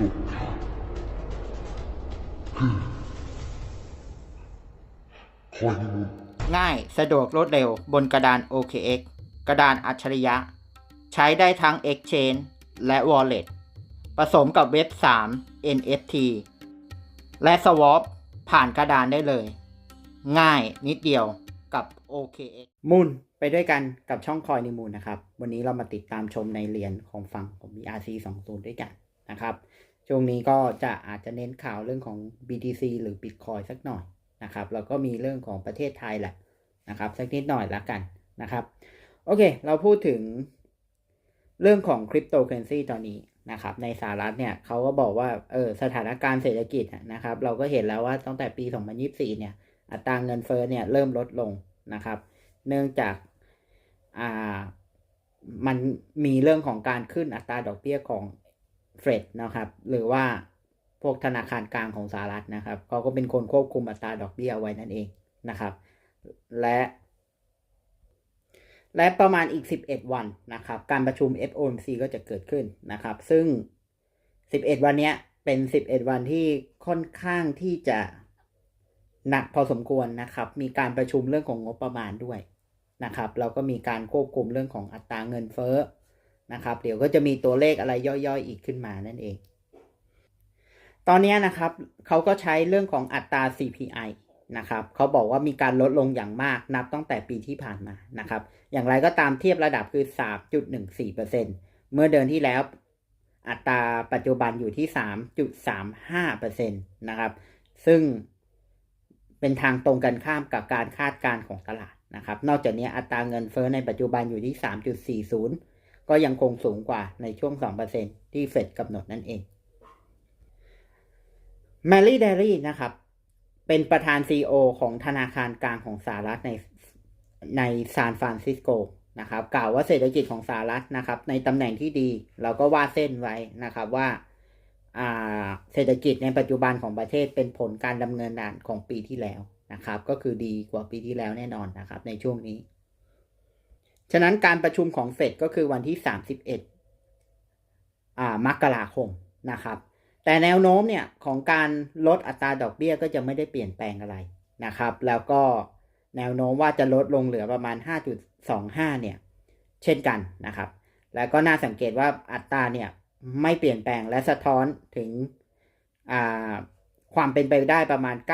สุดคือคอยมูง่ายสะดวกรวดเร็วบนกระดาน OKX กระดานอัจฉริยะ ใช้ได้ทั้ง Exchange และ Wallet ผสมกับเว็บ 3 NFT และ Swap ผ่านกระดานได้เลย ง่ายนิดเดียวกับ OKX มูลไปด้วยกันกับช่องคอยนิมูลนะครับ วันนี้เรามาติดตามชมในเหรียญของฝั่งของ BRC 20 ด้วยกันนะครับ ช่วงนี้ก็จะอาจจะเน้นข่าวเรื่องของ BTC หรือ Bitcoin สักหน่อยนะครับแล้วก็มีเรื่องของประเทศไทยแหละนะครับสักนิดหน่อยละกันนะครับโอเค เราพูดถึงเรื่องของคริปโตเคอเรนซีตอนนี้นะครับในสหรัฐเนี่ยเขาก็บอกว่าเออสถานการณ์เศรษฐกิจนะครับ เราก็เห็นแล้วว่าตั้งแต่ปี 2024 เนี่ย อัตราเงินเฟ้อเนี่ยเริ่มลดลงนะครับ เนื่องจากอ่ามันมีเรื่องของการขึ้นอัตราดอกเบี้ยของ เฟดนะครับ หรือว่าพวกธนาคารกลางของสหรัฐนะครับเขาก็เป็นคนควบคุมอัตราดอกเบี้ยไว้นั่นเองนะครับ และ และประมาณอีก 11 วันนะครับ การประชุม FOMC ก็จะเกิดขึ้นนะครับ ซึ่ง 11 วันนี้เป็น 11 วันที่ค่อนข้างที่จะหนักพอสมควรนะครับ มีการประชุมเรื่องของงบประมาณด้วยนะครับ แล้วก็มีการควบคุมเรื่องของอัตราเงินเฟ้อ นะครับ เดี๋ยวก็จะมีตัวเลขอะไรย่อยๆอีกขึ้นมานั่นเอง ตอนนี้นะครับเขาก็ใช้เรื่องของอัตรา CPI นะครับเขาบอกว่ามีการลดลงอย่างมากนับตั้งแต่ปีที่ผ่านมานะครับ อย่างไรก็ตามเทียบระดับคือ 3.14%เมื่อเดือนที่แล้วอัตราปัจจุบันอยู่ที่ 3.35%นะครับ ซึ่งเป็นทางตรงกันข้ามกับการคาดการณ์ของตลาดนะครับ นอกจากนี้อัตราเงินเฟ้อในปัจจุบันอยู่ที่ 3.40 ก็ยังคงสูงกว่าในช่วง 2%ที่เฟดกำหนดนั่นเอง แมรี่เดรี่นะครับ เป็นประธาน CEO ของธนาคารกลางของสหรัฐในในซานฟรานซิสโกนะครับกล่าวว่าเศรษฐกิจของสหรัฐนะครับ ในตำแหน่งที่ดี เราก็วาดเส้นไว้นะครับว่าอ่าเศรษฐกิจในปัจจุบันของประเทศเป็นผลการดำเนินงานของปีที่แล้วนะครับ ก็คือดีกว่าปีที่แล้วแน่นอนนะครับในช่วงนี้ ฉะนั้นการประชุมของเฟดก็คือวันที่ 31อ่ามกราคมนะครับ แต่แนวโน้มเนี่ยของการลดอัตราดอกเบี้ยก็จะไม่ได้เปลี่ยนแปลงอะไรนะครับ แล้วก็แนวโน้มว่าจะลดลงเหลือประมาณ 5.25 เนี่ย เช่นกันนะครับ แล้วก็น่าสังเกตว่าอัตราเนี่ยไม่เปลี่ยนแปลงและสะท้อนถึงความเป็นไปได้ประมาณ 99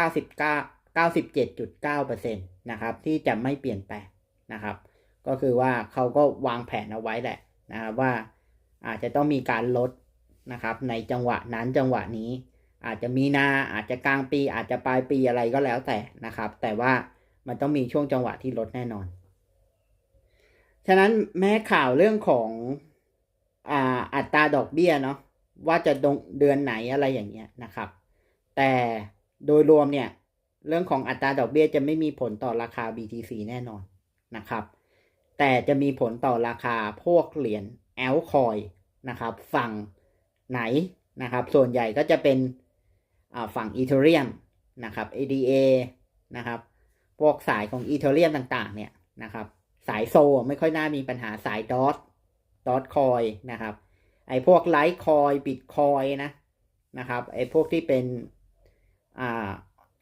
97.9%นะครับ ที่จะไม่เปลี่ยนแปลงนะครับ ก็คือว่าเขาก็วางแผนเอาไว้แหละนะครับว่าอาจจะต้องมีการลดนะครับในจังหวะนั้นจังหวะนี้ อาจจะมีนาอาจจะกลางปี อาจจะปลายปีอะไรก็แล้วแต่นะครับ แต่ว่ามันต้องมีช่วงจังหวะที่ลดแน่นอน ฉะนั้นแม้ข่าวเรื่องของอ่าอัตราดอกเบี้ยเนาะว่าจะเดือนไหนอะไรอย่างเงี้ยนะครับ แต่โดยรวมเนี่ยเรื่องของอัตราดอกเบี้ยจะไม่มีผลต่อราคา BTC แน่นอนนะครับ แต่จะมีผลต่อราคาพวกเหรียญแอลคอยนะครับ ฝั่งไหนนะครับ ส่วนใหญ่ก็จะเป็นฝั่งอีเทเรียมนะครับ ADA นะครับ พวกสายของอีเทเรียมต่างๆ เนี่ยนะครับ สายโซไม่ค่อยน่ามีปัญหาสายดอทดอทคอยนะครับ ไอ้พวกไลท์คอยบิตคอยนะนะครับ ไอ้พวกที่เป็นอ่า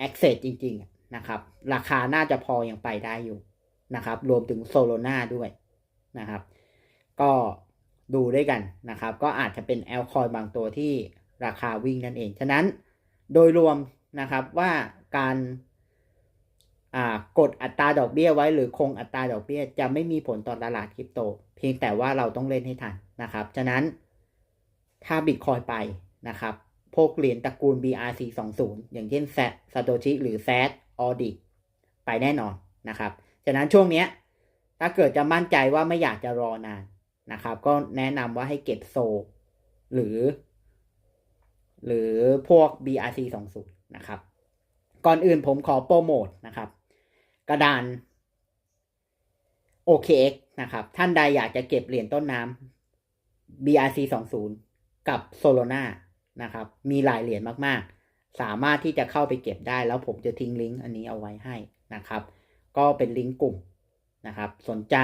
access จริง ๆ นะครับ ราคาน่าจะพอยังไปได้อยู่ นะครับ รวมถึงโซโลนาด้วยนะครับ ก็ดูด้วยกันนะครับ ก็อาจจะเป็นแอลคอยบางตัวที่ราคาวิ่งนั่นเอง ฉะนั้นโดยรวมนะครับว่าการกดอัตราดอกเบี้ยไว้หรือคงอัตราดอกเบี้ยจะไม่มีผลต่อตลาดคริปโต เพียงแต่ว่าเราต้องเล่นให้ทันนะครับ ฉะนั้นถ้าบิตคอยไปนะครับพวกเหรียญตระกูล BRC 20อย่างเช่นแซซาโตชิหรือแซดออดิไปแน่นอนนะครับ ฉะนั้นช่วงนี้ถ้าเกิดจะมั่นใจว่าไม่อยากจะรอนานนะครับ ก็แนะนำว่าให้เก็บโซ หรือ หรือพวก BRC 20นะครับ ก่อนอื่นผมขอโปรโมทนะครับ กระดาน OKX นะครับ ท่านใดอยากจะเก็บเหรียญต้นน้ำ BRC 20กับ Solana นะครับ มีหลายเหรียญมาก ๆ สามารถที่จะเข้าไปเก็บได้ แล้วผมจะทิ้งลิงก์อันนี้เอาไว้ให้นะครับ ก็เป็นลิงก์กลุ่มนะครับ สนใจ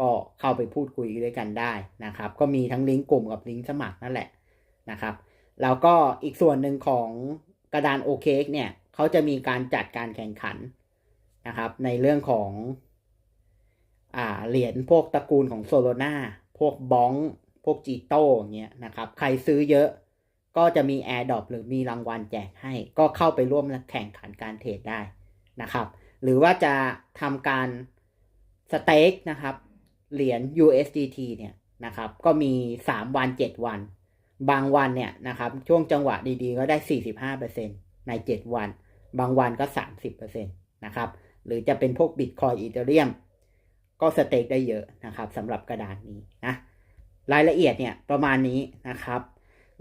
ก็เข้าไปพูดคุยด้วยกันได้นะครับ ก็มีทั้งลิงก์กลุ่มกับลิงก์สมัครนั่นแหละนะครับ แล้วก็อีกส่วนหนึ่งของกระดานโอเคกเนี่ยเขาจะมีการจัดการแข่งขันนะครับ ในเรื่องของอ่าเหรียญพวกตระกูลของโซโลนาพวกบ้องพวกจีโต้เงี้ยนะครับ ใครซื้อเยอะก็จะมีแอร์ดรอปหรือมีรางวัลแจกให้ ก็เข้าไปร่วมแข่งขันการเทรดได้นะครับ หรือว่าจะทำการสเต็กนะครับ เหรียญ USDT เนี่ยนะครับ ก็มี 3 วัน 7 วัน บางวันเนี่ยนะครับ ช่วงจังหวะดีๆ ก็ได้ 45%ใน 7 วัน บางวันก็ 30%นะครับ หรือจะเป็นพวกบิตคอยอีเทเรียมก็สเต็กได้เยอะนะครับสำหรับกระดานนี้นะรายละเอียดเนี่ยประมาณนี้นะครับ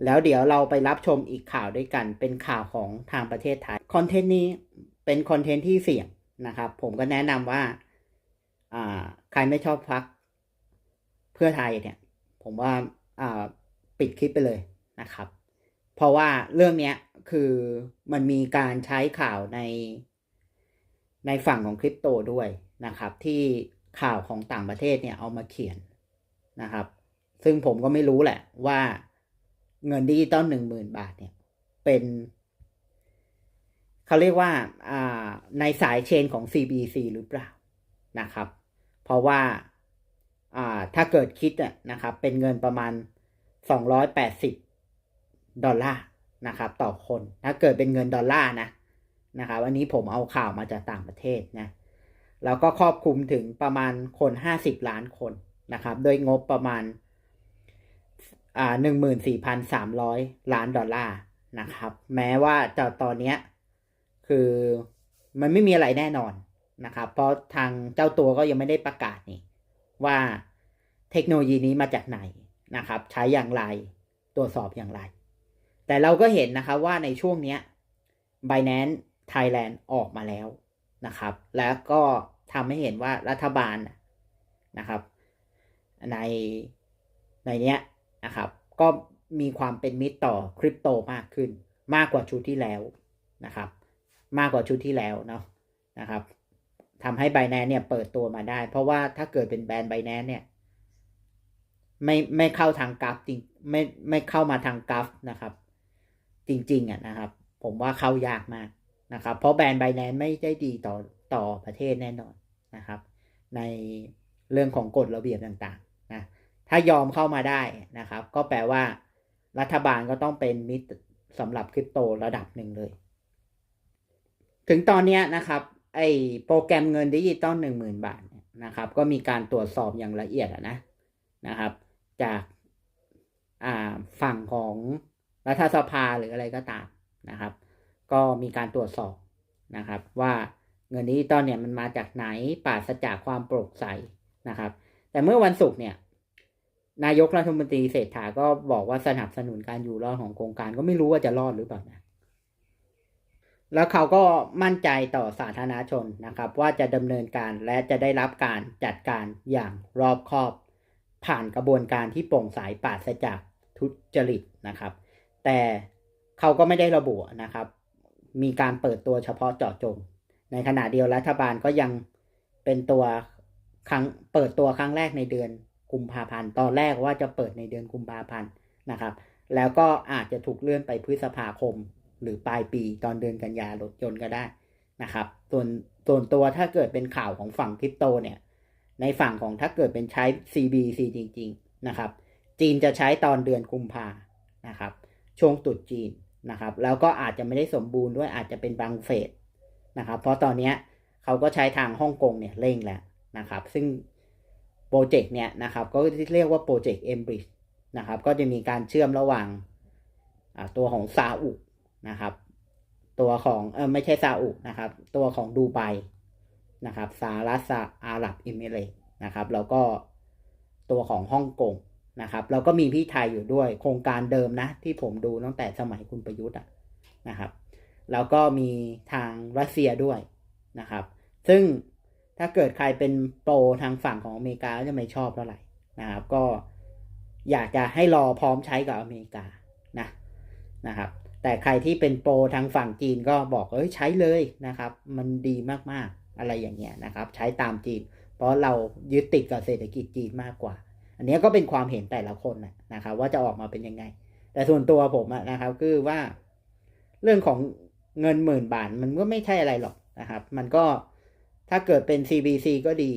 แล้วเดี๋ยวเราไปรับชมอีกข่าวด้วยกัน เป็นข่าวของทางประเทศไทย คอนเทนต์นี้เป็นคอนเทนต์ที่เสี่ยง นะครับ ผมก็แนะนำว่าอ่าใครไม่ชอบพักเพื่อไทยเนี่ย ผมว่าอ่าปิดคลิปไปเลยนะครับ เพราะว่าเรื่องเนี้ยคือมันมีการใช้ข่าวในในฝั่งของคริปโตด้วยนะครับ ที่ข่าวของต่างประเทศเนี่ยเอามาเขียนนะครับ ซึ่งผมก็ไม่รู้แหละว่าเงินดิจิตอลหนึ่งหมื่นบาทเนี่ยเป็น เขาเรียกว่าในสายเชนของ CBC หรือเปล่านะครับ เพราะว่าถ้าเกิดคิดนะครับเป็นเงินประมาณ 280 ดอลลาร์นะครับต่อคน ถ้าเกิดเป็นเงินดอลลาร์นะนะครับวันนี้ผมเอาข่าวมาจากต่างประเทศนะแล้วก็ครอบคลุมถึงประมาณคน 50 ล้านคนนะครับโดยงบประมาณหนึ่งหมื่นสี่พันสามร้อยล้านดอลลาร์นะครับ แม้ว่าจะตอนนี้ คือมันไม่มีอะไรแน่นอนนะครับ เพราะทางเจ้าตัวก็ยังไม่ได้ประกาศนี่ว่าเทคโนโลยีนี้มาจากไหนนะครับ ใช้อย่างไรตรวจสอบอย่างไร แต่เราก็เห็นนะครับว่าในช่วงนี้ Binance Thailand ออกมาแล้วนะครับ แล้วก็ทำให้เห็นว่ารัฐบาลนะครับ ในในเนี้ยนะครับ ก็มีความเป็นมิตรต่อคริปโตมากขึ้น มากกว่าชุดที่แล้วนะครับ มากกว่าชุดที่แล้วเนาะนะครับทำให้ b บแนนเนี่ยเปิดตัวมาได้ เพราะว่าถ้าเกิดเป็นแบรนด์ b บแนนเนี่ยไม่ไม่เข้าทางกราฟจริงไม่ไม่เข้ามาทางกราฟนะครับ จริงๆอะนะครับ ผมว่าเข้ายากมากนะครับ เพราะแบรนด์ b บแนนไม่ได้ดีต่อต่อประเทศแน่นอนนะครับ ในเรื่องของกฎระเบียบต่างๆนะถ้ายอมเข้ามาได้นะครับ ก็แปลว่ารัฐบาลก็ต้องเป็นมิตรสำหรับคริปโตระดับหนึ่งเลย ถึงตอนนี้นะครับไอโปรแกรมเงินดิจิตอลหนึ่งหมื่นบาทนะครับ ก็มีการตรวจสอบอย่างละเอียดนะนะครับ จากฝั่งของรัฐสภาหรืออะไรก็ตามนะครับ ก็มีการตรวจสอบนะครับ ว่าเงินดิจิตอลเนี่ยมันมาจากไหนปราศจากความโปร่งใสนะครับ แต่เมื่อวันศุกร์เนี่ย นายกรัฐมนตรีเศรษฐาก็บอกว่าสนับสนุนการอยู่รอดของโครงการก็ไม่รู้ว่าจะรอดหรือเปล่านะ แล้วเขาก็มั่นใจต่อสาธารณชนนะครับ ว่าจะดำเนินการและจะได้รับการจัดการอย่างรอบคอบ ผ่านกระบวนการที่โปร่งใสปราศจากทุจริตนะครับ แต่เขาก็ไม่ได้ระบุนะครับ มีการเปิดตัวเฉพาะเจาะจง ในขณะเดียวรัฐบาลก็ยังเป็นตัวครั้งเปิดตัวครั้งแรกในเดือนกุมภาพันธ์ตอนแรกว่าจะเปิดในเดือนกุมภาพันธ์นะครับ แล้วก็อาจจะถูกเลื่อนไปพฤษภาคม หรือปลายปีตอนเดือนกันยารถยนต์ก็ได้นะครับ ส่วนส่วนตัวถ้าเกิดเป็นข่าวของฝั่งคริปโตเนี่ย ในฝั่งของถ้าเกิดเป็นใช้ CBC จริง ๆนะครับ จีนจะใช้ตอนเดือนกุมภานะครับ ช่วงตุดจีนนะครับ แล้วก็อาจจะไม่ได้สมบูรณ์ด้วยอาจจะเป็นบางเฟสนะครับ เพราะตอนนี้เขาก็ใช้ทางฮ่องกงเนี่ยเร่งแล้วนะครับ ซึ่งโปรเจกต์เนี่ยนะครับ ก็ที่เรียกว่าโปรเจกต์เอมบริดนะครับ ก็จะมีการเชื่อมระหว่างตัวของซาอุ นะครับ ตัวของเออไม่ใช่ซาอุนะครับ ตัวของดูไบนะครับสหรัฐอาหรับอิมิเรตนะครับ แล้วก็ตัวของฮ่องกงนะครับ แล้วก็มีพี่ไทยอยู่ด้วย โครงการเดิมนะ ที่ผมดูตั้งแต่สมัยคุณประยุทธ์นะครับ แล้วก็มีทางรัสเซียด้วยนะครับ ซึ่งถ้าเกิดใครเป็นโปรทางฝั่งของอเมริกาจะไม่ชอบเท่าไหร่นะครับ ก็อยากจะให้รอพร้อมใช้กับอเมริกานะนะครับ แต่ใครที่เป็นโปรทางฝั่งจีนก็บอกเอ้ยใช้เลยนะครับ มันดีมากๆอะไรอย่างเงี้ยนะครับ ใช้ตามจีน เพราะเรายึดติดกับเศรษฐกิจจีนมากกว่า อันนี้ก็เป็นความเห็นแต่ละคนนะครับ ว่าจะออกมาเป็นยังไง แต่ส่วนตัวผมนะครับคือว่า เรื่องของเงินหมื่นบาทมันก็ไม่ใช่อะไรหรอกนะครับ มันก็ถ้าเกิดเป็น CBC ก็ดี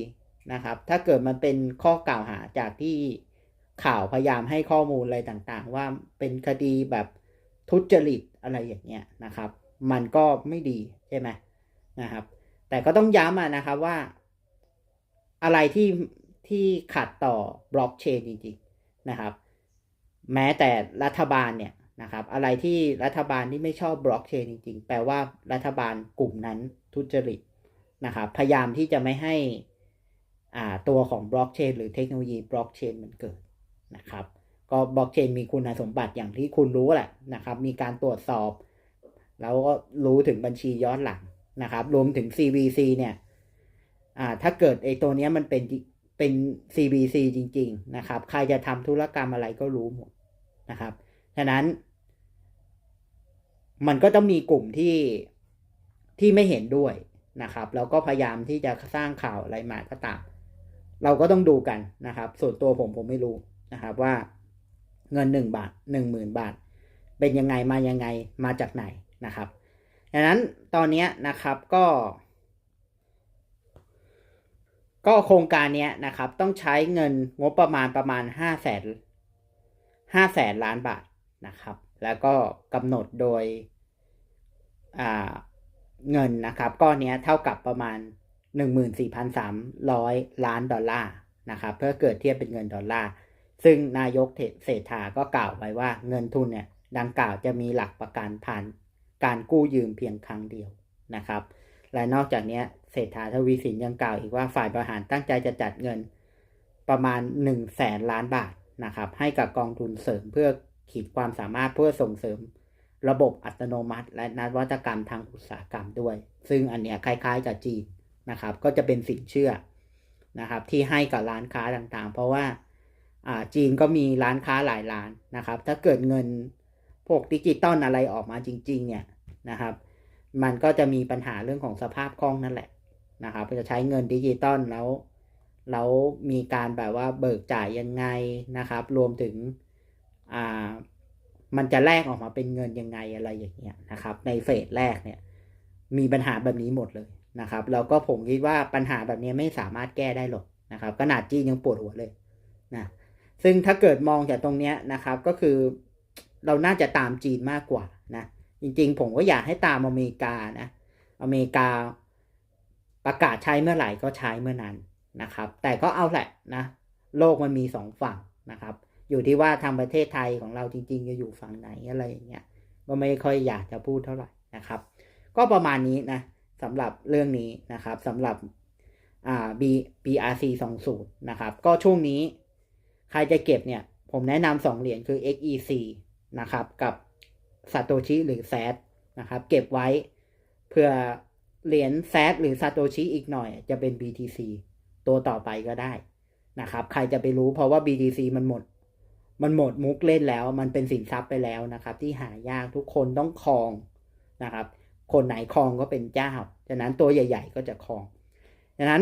นะครับ ถ้าเกิดมันเป็นข้อกล่าวหาจากที่ข่าวพยายามให้ข้อมูลอะไรต่างๆ ว่าเป็นคดีแบบ ทุจริตอะไรอย่างเงี้ยนะครับ มันก็ไม่ดีใช่ไหมนะครับ แต่ก็ต้องย้ำอะนะครับว่า อะไรที่ที่ขัดต่อบล็อกเชนจริงๆนะครับ แม้แต่รัฐบาลเนี่ยนะครับ อะไรที่รัฐบาลที่ไม่ชอบบล็อกเชนจริงๆ แปลว่ารัฐบาลกลุ่มนั้นทุจริตนะครับ พยายามที่จะไม่ให้อ่าตัวของบล็อกเชนหรือเทคโนโลยีบล็อกเชนมันเกิดนะครับ ก็บล็อกเชนมีคุณสมบัติอย่างที่คุณรู้แหละนะครับ มีการตรวจสอบ แล้วก็รู้ถึงบัญชีย้อนหลังนะครับ รวมถึง CVC เนี่ยอ่าถ้าเกิดไอตัวเนี้ยมันเป็นเป็น CBC จริง ๆ นะครับ ใครจะทำธุรกรรมอะไรก็รู้หมดนะครับ ฉะนั้น มันก็ต้องมีกลุ่มที่ที่ไม่เห็นด้วยนะครับ แล้วก็พยายามที่จะสร้างข่าวอะไรมาก็ตาม เราก็ต้องดูกันนะครับ ส่วนตัวผมผมไม่รู้นะครับว่า เงินหนึ่งบาทหนึ่งหมื่นบาท เป็นยังไงมายังไงมาจากไหนนะครับดังนั้นตอนนี้นะครับก็ ก็โครงการนี้นะครับต้องใช้เงินงบประมาณประมาณห้าแสนห้าแสนล้านบาทนะครับ แล้วก็กำหนดโดยเงินนะครับก้อนนี้เท่ากับประมาณ 14,300 ล้านดอลลาร์นะครับเพื่อเกิดเทียบเป็นเงินดอลลาร์ ซึ่งนายกเศรษฐาก็กล่าวไว้ว่าเงินทุนเนี่ยดังกล่าวจะมีหลักประกันผ่านการกู้ยืมเพียงครั้งเดียวนะครับ และนอกจากนี้เศรษฐาทวีสินยังกล่าวอีกว่าฝ่ายบริหารตั้งใจจะจัดเงินประมาณ1นึ่งแสนล้านบาทนะครับให้กับกองทุนเสริมเพื่อขีดความสามารถเพื่อส่งเสริมระบบอัตโนมัติ และนวัตกรรมทางอุตสาหกรรมด้วย ซึ่งอันเนี้ยคล้ายๆกับจีนนะครับ ก็จะเป็นสินเชื่อนะครับที่ให้กับร้านค้าต่างๆ เพราะว่า จีนก็มีร้านค้าหลายร้านนะครับ ถ้าเกิดเงินพวกดิจิตอลอะไรออกมาจริง ๆ เนี่ยนะครับ มันก็จะมีปัญหาเรื่องของสภาพคล่องนั่นแหละนะครับจะใช้เงินดิจิตอลแล้วแล้วมีการแบบว่าเบิกจ่ายยังไงนะครับ รวมถึงอ่ามันจะแลกออกมาเป็นเงินยังไงอะไรอย่างเงี้ยนะครับ ในเฟสแรกเนี่ย มีปัญหาแบบนี้หมดเลยนะครับ แล้วก็ผมคิดว่าปัญหาแบบนี้ไม่สามารถแก้ได้หรอกนะครับขนาดจีนยังปวดหัวเลยนะ ซึ่งถ้าเกิดมองจากตรงเนี้ยนะครับก็คือเราน่าจะตามจีนมากกว่านะจริงๆ ผมก็อยากให้ตามอเมริกานะอเมริกาประกาศใช้เมื่อไหร่ก็ใช้เมื่อนั้นนะครับ แต่ก็เอาแหละนะโลกมันมีสองฝั่งนะครับ อยู่ที่ว่าทางประเทศไทยของเราจริงๆจะอยู่ฝั่งไหนอะไรอย่างเงี้ยก็ไม่ค่อยอยากจะพูดเท่าไหร่นะครับ ก็ประมาณนี้นะสำหรับเรื่องนี้นะครับสำหรับอ่า B BRC 20นะครับ ก็ช่วงนี้ ครจะเก็บเนี่ย ผมแนะนำสองเหรียญคือ XEC นะครับ กับซาโตชิหรือแซดนะครับ เก็บไว้เพื่อเหรียญแซดหรือซาโตชิอีกหน่อย จะเป็น BTC ตัวต่อไปก็ได้นะครับ ใครจะไปรู้เพราะว่า BTC มันหมด มันหมดมุกเล่นแล้ว มันเป็นสินทรัพย์ไปแล้วนะครับ ที่หายากทุกคนต้องคลองนะครับ คนไหนคลองก็เป็นเจ้า ฉะนั้นตัวใหญ่ ๆ ก็จะคลอง ฉะนั้น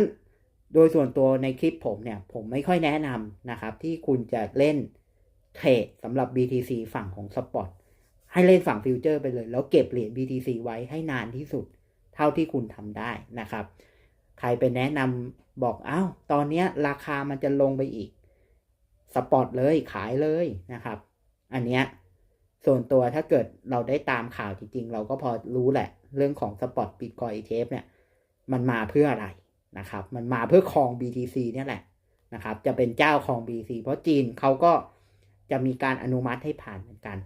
โดยส่วนตัวในคลิปผมเนี่ย ผมไม่ค่อยแนะนำนะครับ ที่คุณจะเล่นเทรดสำหรับ BTC ฝั่งของสปอตให้เล่นฝั่งฟิวเจอร์ไปเลย แล้วเก็บเหรียญ BTC ไว้ให้นานที่สุด เท่าที่คุณทำได้นะครับ ใครไปแนะนำบอกอ้าวตอนนี้ราคามันจะลงไปอีกสปอตเลยขายเลยนะครับ อันเนี้ยส่วนตัวถ้าเกิดเราได้ตามข่าวจริงๆ เราก็พอรู้แหละ เรื่องของสปอตบิตคอยเทปเนี่ย มันมาเพื่ออะไร นะครับ มันมาเพื่อครอง BTC เนี่ยแหละนะครับ จะเป็นเจ้าครอง BTC เพราะจีนเขาก็จะมีการอนุมัติให้ผ่านเหมือนกัน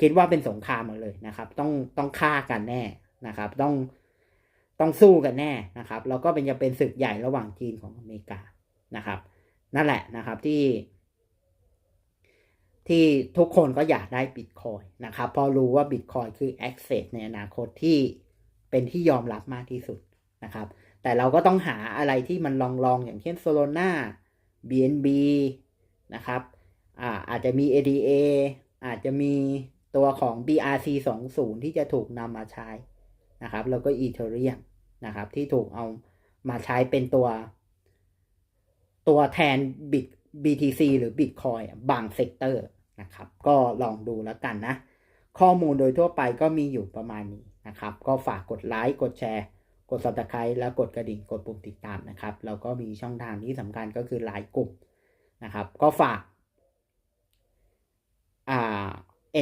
คิดว่าเป็นสงครามมาเลยนะครับ ต้องต้องฆ่ากันแน่นะครับ ต้องต้องสู้กันแน่นะครับ แล้วก็เป็นจะเป็นศึกใหญ่ระหว่างจีนของอเมริกานะครับ นั่นแหละนะครับที่ ที่ทุกคนก็อยากได้บิตคอยนะครับเพราะรู้ว่าบิตคอยคือ access ในอนาคตที่เป็นที่ยอมรับมากที่สุดนะครับ แต่เราก็ต้องหาอะไรที่มันลองๆ อย่างเช่น Solana BNB นะครับอ่าอาจจะมี ADA อาจจะมีตัวของ BRC 20ที่จะถูกนำมาใช้นะครับ แล้วก็ Ethereum นะครับที่ถูกเอามาใช้เป็นตัว ตัวแทน Bit BTC หรือ Bitcoin บางเซกเตอร์นะครับ ก็ลองดูแล้วกันนะ ข้อมูลโดยทั่วไปก็มีอยู่ประมาณนี้นะครับ ก็ฝากกดไลค์ กดแชร์ กด subscribe แล้วกดกระดิ่งกดปุ่มติดตามนะครับ แล้วก็มีช่องทางที่สำคัญก็คือไลน์กลุ่มนะครับ ก็ฝากอ่า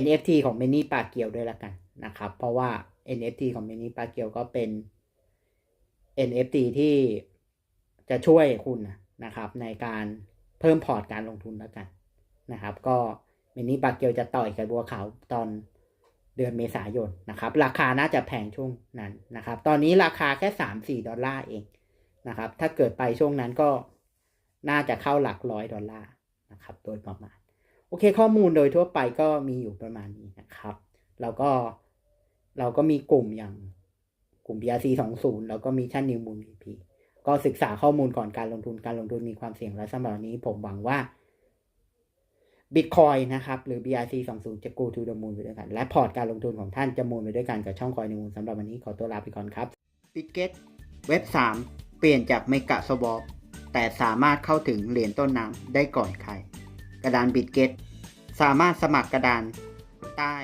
NFT ของเมนี่ปาเกียวด้วยละกันนะครับ เพราะว่า NFT ของเมนี่ปาเกียวก็เป็น NFT ที่จะช่วยคุณนะครับ ในการเพิ่มพอร์ตการลงทุนแล้วกันนะครับ ก็เมนี่ปาเกียวจะต่อยกับบัวขาวตอน เดือนเมษายนนะครับ ราคาน่าจะแพงช่วงนั้นนะครับ ตอนนี้ราคาแค่สามสี่ดอลลาร์เองนะครับ ถ้าเกิดไปช่วงนั้นก็น่าจะเข้าหลักร้อยดอลลาร์นะครับ โดยประมาณ โอเคข้อมูลโดยทั่วไปก็มีอยู่ประมาณนี้นะครับแล้วก็เราก็มีกลุ่มอย่างกลุ่ม BRC 20แล้วก็มีชั้นนิวมูล VP ก็ศึกษาข้อมูลก่อนการลงทุนการลงทุนมีความเสี่ยงและสำหรับวันนี้ผมหวังว่า Bitcoin นะครับ หรือ BRC 20จะ go to the moon ไปด้วยกัน และพอร์ตการลงทุนของท่านจะมูลไปด้วยกันกับช่องคอยในมูลสำหรับวันนี้ขอตัวลาไปก่อนครับ Bitget เว็บ 3 เปลี่ยนจากเมกะสวอปแต่สามารถเข้าถึงเหรียญต้นน้ำได้ก่อนใคร กระดาน Bitget สามารถสมัครกระดานใต้